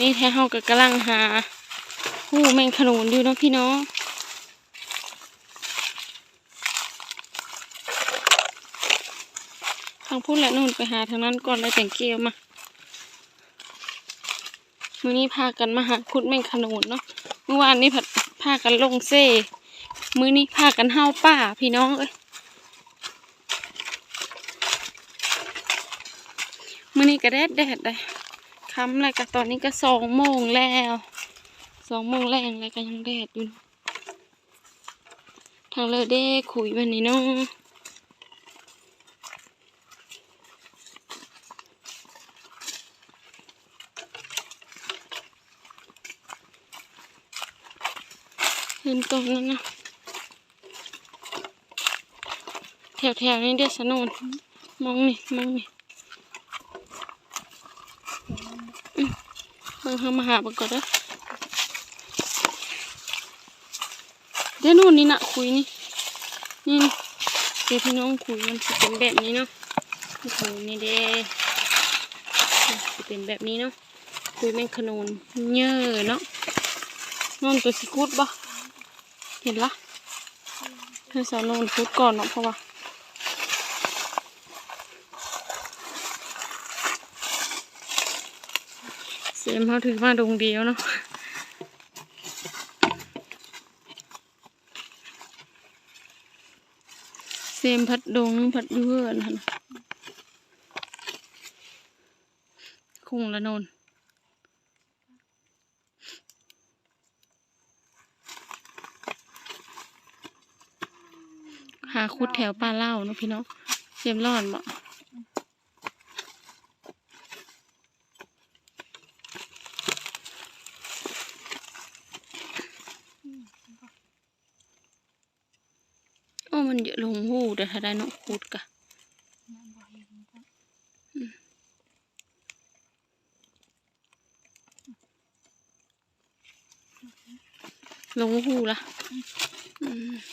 นี่แท้เฮาก็กำลังหาหูแมงขนุนอยู่เนาะพี่น้องทางพูดและนู่นไปหาทางนั้นก่อนเลยแต่งเกลมามือนี้พากันมาหาขุดแมงขนุนเนาะเมื่อวานนี้ผัดพากันลงเซ่มือนี้พากันเฮาป่าพี่น้องเอ้ยมือนี้ก็แดดแดดได้ ค่ำแล้วก็ตอนนี้ก็สองโมงแล้วสองโมงแรงแล้วก็ยังแดดอยู่ ทางเลอเด้คุยวันนี้เนาะเห็นตรงนั้นนะแถวๆนี้เดี๋ยวสนุนมองนี่มองนี่อืม เบิ่งเขามาหาเบิ่งก่อนเด้อเดี๋ยวนู่นนี่นะคุยนี่นี่เดี๋ยวพี่น้องคุยมันจะเป็นแบบนี้เนาะโอ้โหนี่เด้จะเป็นแบบนี้เนาะคุยแม่งขนุนเยอะเนาะนอนตัวสิคุดบ่เห็นละเธอสาวนอนคุดก่อนเนาะเพราะว่า เสียมเขาถือมาดงเดียวเนาะเสียมพัดดงพัดอยูเฮือนหั่นน่ะคงละนนหาคุดแถวปลาเล่าเนาะพี่เนาะเสียมรอดบ่ มันเยอะลงหูเดี๋ยวถ้าได้นกคูดกะลงหูละ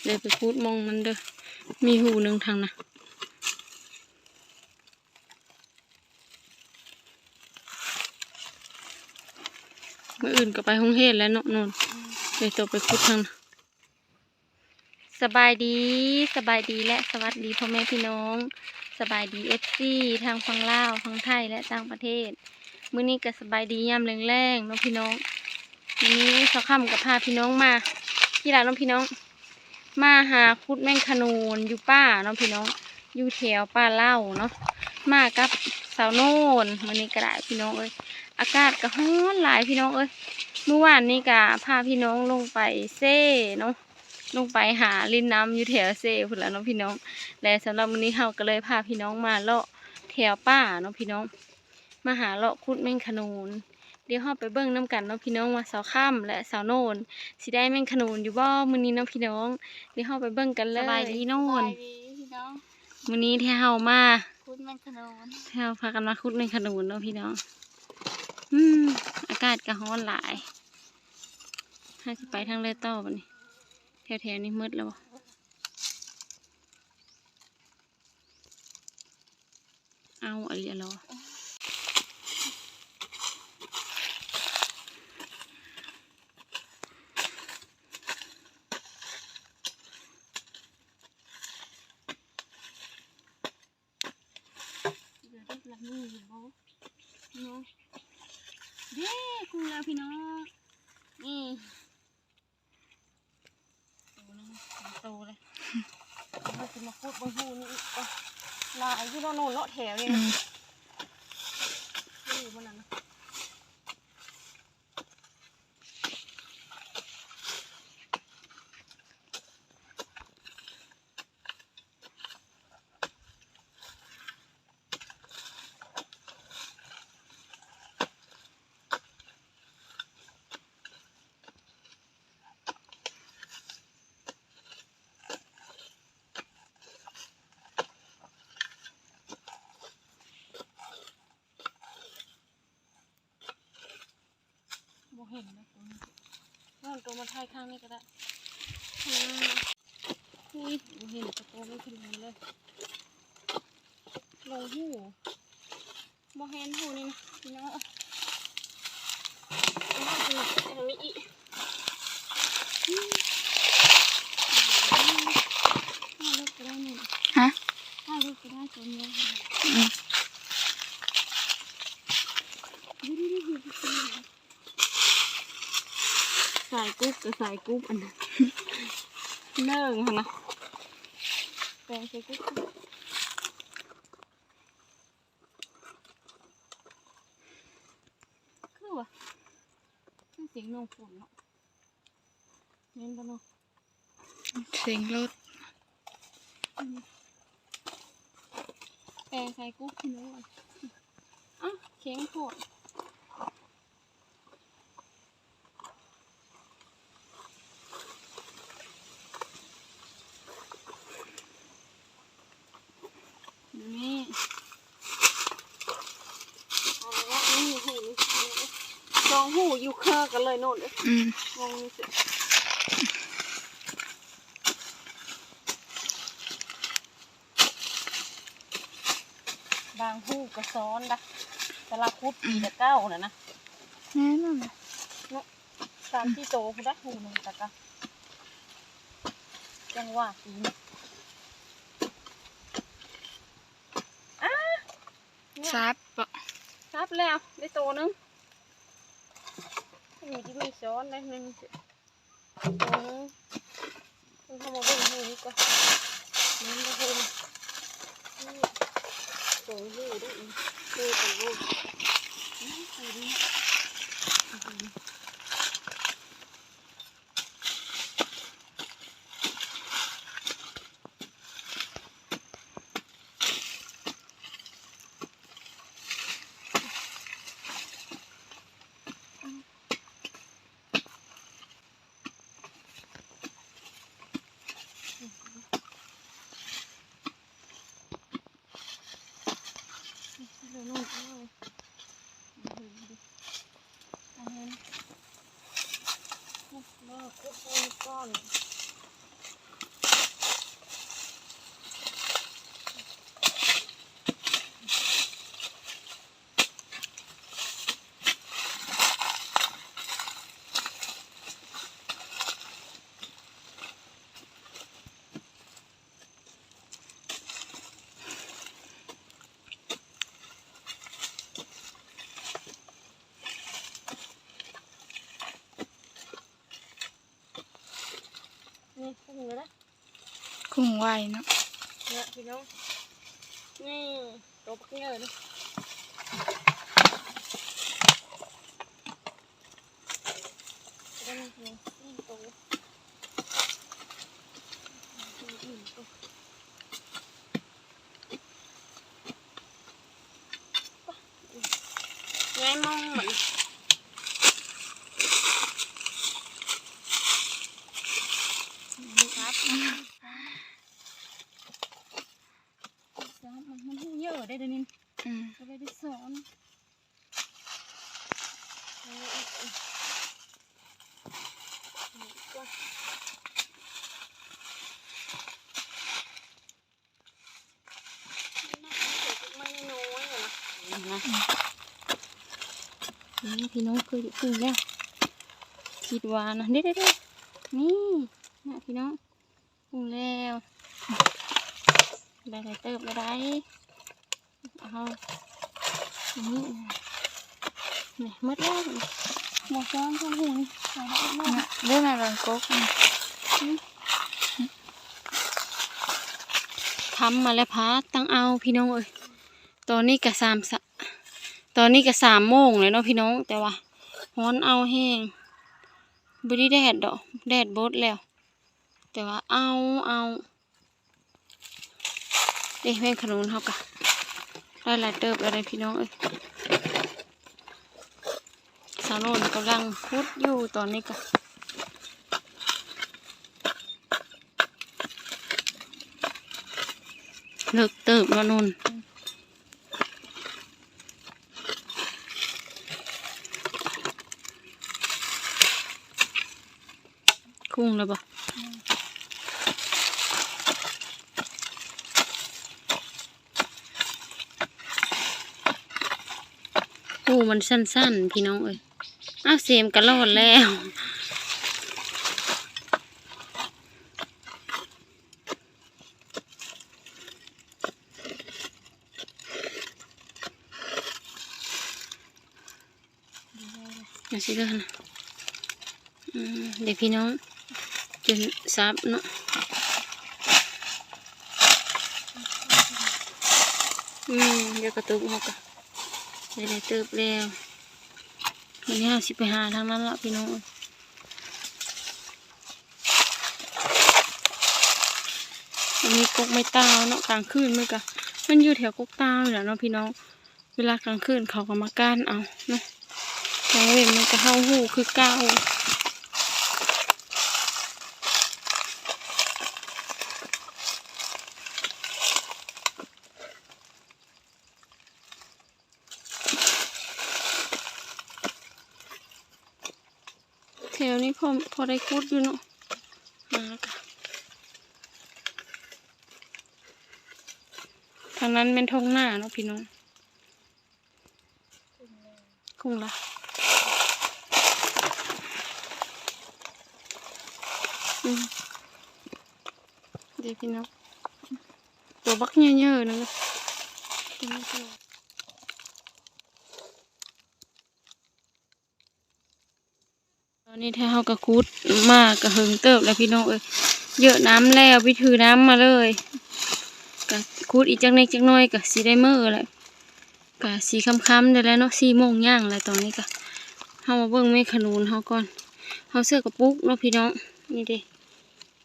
เดี๋ยวไปคูดมองมันเด้อ มีหูหนึ่งทางนะเมื่ออื่นก็ไปห้องเฮดแล้วเนาะนนเดี๋ยวตัวไปคูดทางนะ สบายดีสบายดีและสวัสดีพ่อแม่พี่น้อง สบายดีเอฟซีทางฝั่งลาวฝั่งไทยและต่างประเทศ มื้อนี้ก็สบายดียามแรงๆเน้องพี่น้องมื้อนี้เช้าค่ำกับพาพี่น้องมา ที่ร้านน้องพี่น้อง มาหาคุดแมงขนูนอยู่ป้าเน้องพี่น้อง อยู่แถวป้าเล่าเนาะมากับสาวโน่นมื้อนี้ก็ได้พี่น้องเอ้ยอากาศก็ร้อนหลายพี่น้องเอ้ยเมื่อวานนี้ก็พาพี่น้องลงไปเซ่เนาะ ลงไปหาลินน้ำอยู่แถวเซ่พุ่นละเน้องพี่น้อง และสำหรับวันนี้เราก็เลยพาพี่น้องมาเลาะแถวป่าเนาะพี่น้อง มาหาเลาะคุดแมงขนูนเดี๋ยวเราไปเบิ่งน้ำกันเนาะพี่น้องว่าสาวค่ำและสาวโนนสิได้แมงขนูนอยู่บ่มื้อนี้เนาะพี่น้อง เดี๋ยวเราไปเบิ่งกันเลยสบายดีโน่นสบายดีพี่น้องมื้อนี้ที่เฮามาคุณแมงขนมที่เฮาพากันมาคุดแมงขนูนเนาะพี่น้อง อืมอากาศก็ร้อนหลายถ้าสิไปทางเลยต่อบัดนี้ แถวๆนี้มืดแล้วเอาอะไรรอเดี๋ยวได้ละมืออยู่บ่พี่น้องเด้คุณแล้วพี่น้องนี่ โตนะมันโตเลยเราจะมาพูดบางหูนี่อีกอะลายที่เราโน่นเลาะแถวนี่นะนี่อยู่บนนั้นนะ ใช่ข้างนี้ก็ได้อุ้ยเห็นตะโกนไม่ขึ้นเลยลงหูบอห็นหูนี่นะพี่น้องทางนี้อีฮะได้ลูกก็ได้ตัวนี้ กับสายกุ๊บอันนั้นเนิ่งหั่นนะแปลงใส่กุ๊บคือวะคือเสียงนงฝนเนาะเน้นปะเนาะเสียงรถแปลงใส่กุ๊บพี่น้องอะอะเข็งโผดนี่เอาละนี่หูนี่สองหูอ ยู่เครือกันเลยโน่นเอ้ยอืมงงนี่สิบางหูก็ซ้อนนะแต่ละคุดปีละเก้าน่ะนะแน่นอนตามที่โตคุณได้หูหนึ่งตะกะจังหวะปีนี้อ้าเนี่ยซับปะซับแล้วได้โตหนึง มีที่มีซ้อนได้หนึ่งสิโตหนึงคุณเขามาเบิ่งหูนี่ก็มันก็คือนี่โตหูด้วยอีกดูตัวลูกนี่ไปดิเดี๋ยวนู่นเอาเลยเอาเลยดิเอาเงินเลิกก็โอนก้อน นี่พุ่งเลยนะ คุ้ง ไวเนาะเนี่ยพี่น้องนี่ตัวปักเงยนะก็นี่นี่นี่ตัวนี่นี่ตัวไงมองเหมือนนี่ครับ สอนมันมันหูเยอะ ได้เดี๋ยวนี้อืมก็เลยได้สอนเอาอีกอีกอีกว่าไม่น้อยอะนะนี่พี่น้องเคยคุยแล้วคิดว่านะเด็ดเด็ดนี่นะพี่น้องคุยแล้วได้ได้เติบได้ เอานนี้นี่มัดแล้วหมอซ้อนข้างหูนี่ใส่ได้มากน่ะเรื่องอะไรกกทำมาแล้วพาตั้งเอาพี่น้องเอ้ยตอนนี้ก็สามสะตอนนี้ก็สามโมงเลยเนาะพี่น้อง แต่ว่าฮ้อนเอาแห้งบไดีแดดดอกแดดบดแล้ว แต่ว่าเอาเอาเด็กแม่งขนุนเขากะ ได้หลายเติบแล้วเลยพี่น้องเอ้ยสาวโนนกำลังคุดอยู่ตอนนี้ก็เลิกเติบแล้วนุ่นคุ้งเลยปะ มันสั้นๆ พี่น้องเอ้ยอ้าวเสียมกันรอดแล้วอย่างสิเด้อนะเดี๋ยวพี่น้องจนซับเนาะอืมเดี๋ยวกระตุกหกอ เลยวได้เติบแล้ววันนี้เราสิไปหาทางนั้นละพี่น้องอันนี้กกไม่ตาวเนาะกลางคืนมันก็มันอยู่แถวกกตาวนี่แล้วเนาะพี่น้อง เวลากลางคืนเขาก็มาก้านเอาเนาะกลางเว้นมันก็เข้าหูคือเก้า พอพอได้คุดอยู่เนาะมาแล้วค่ะทางนั้นเป็นทงหน้าเนาะพี่น้องกุ้งละเดี๋ยวพี่น้องตัวบักเยอะๆนั่นเลย อนนี้ถ้าเขากระคุดมากกระหึงเติบแล้วพี่น้องเอ้ยเยอะน้ำแล้วไปถือน้ำมาเลยกะคุดอีกจักเล็กจักน้อยกะสีได้เมื่อแหละกะสีค้ำๆได้แล้วเนาะสีโมงย่างแล้วตอนนี้กะเฮามาเบิ่งแม่ขนุนเฮาก่อนเฮาเสื้อกระปุกเนาะพี่น้องนี่เด้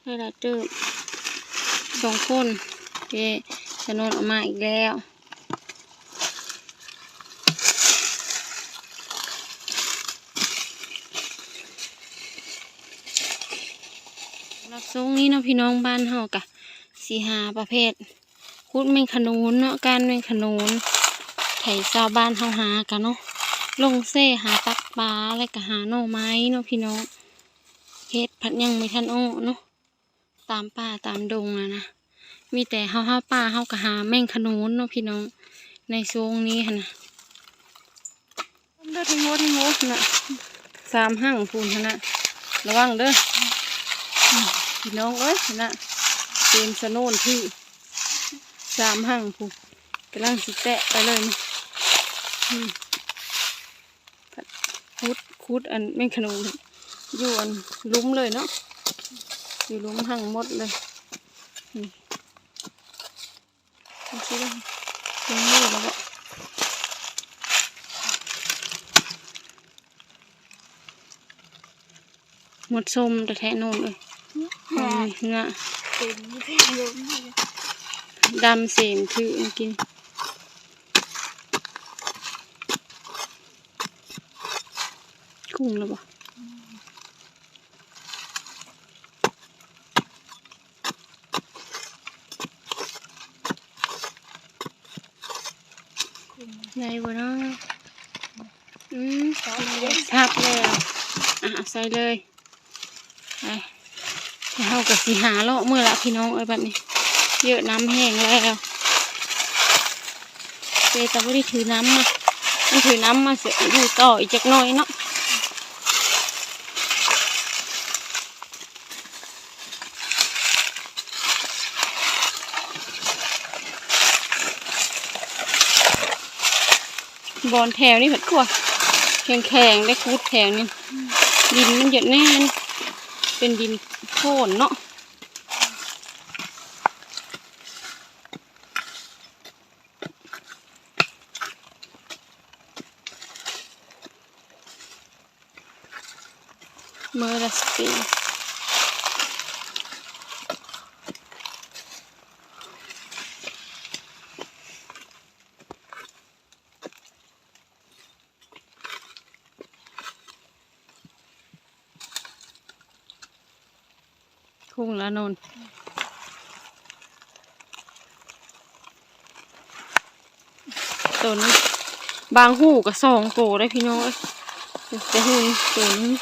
ได้ละเติบสองคนเด้สนนออกมาอีกแล้ว ทรงนี้เนาะพี่น้องบ้านเฮากะสีหาประเภทคุดแมงขนุนเนาะการแมงขนุนไถชาวบ้านเฮาหากันเนาะลงเซ่หาตักปลาแล้วก็หาหน่อไม้เนาะพี่น้องเฮ็ดผัดยังไม่ทันโอ้เนาะตามป่าตามดงอะนะมีแต่เฮาเฮาป่าเฮาก็หาแม่งขนุนเนาะพี่น้องในโซงนี้หั่นนะเด้อทิ้งโหทิ้งโหน่ะสามหั่งพูนนะระวังเด้อ พี่น้องเอ้ยนะเต็มสะโนนที่สามหั่งพูนกำลังสิแตะไปเลยนี่คุดคุดอันไม่ขนมอยู่อันลุ้มเลยเนาะอยู่ลุ้มหั่งหมดเลยนี่ดูสิว่าเป็นมือแล้วก็หมดสมแต่แทะโน่นเลย เงะเต็มที่ล้มเลยดำเสียมถือมากินกุ้งแล้วบ่ใหญ่บ่เนาะอืมทับแล้วอะเอาใส่เลยไปให้ เฮากับสีหาเลาะเมื่อละพี่น้องเอ้ยบัดนี้ เยอะน้ำแห้งแล้วเจแต่ไม่ได้ถือน้ำมามันถือน้ำมาเสียอยู่ต่ออีกจักน่อยเนาะบอลแถวนี่เผ็ดกว่าแข็งแข็งได้คูดแถวนี่ดินมันเยอะแน่นเป็นดิน โคนเนาะเมื่อละสปี ละนนตัวนี้บางหูกับสองตัวได้พี่น้องเอ้ยแต่หูนี่ตัวนี้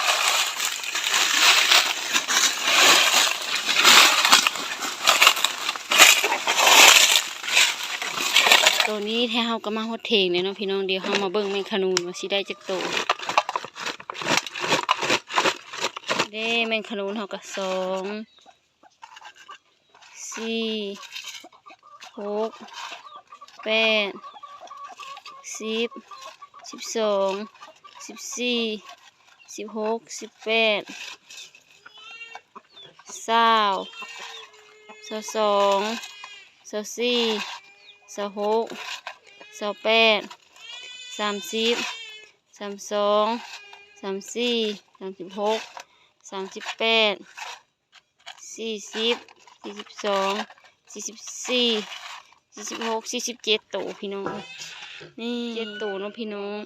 ตัวนี้แท้เฮาก็มาฮดเทงเลยเนาะพี่น้องเดี๋ยวเฮามาเบิ่งแมงขนูนว่าสิได้จักโตวเด้แมงขนูนเฮาก็สอง สี่หกแปดสิบสิบสองสิบสี่สิบหกสิบแปดเศร้าเศร้าสองเศร้าสี่เศร้าหกเศร้าแปดสามสิบสามสองสามสี่สามสิบหกสามสิบแปดสี่สิบ สี่สิบสองสี่สิบสี่สี่สิบหกสี่สิบเจ็ดตัวพี่น้องนี่เจ็ดตัวเนาะพี่น้อง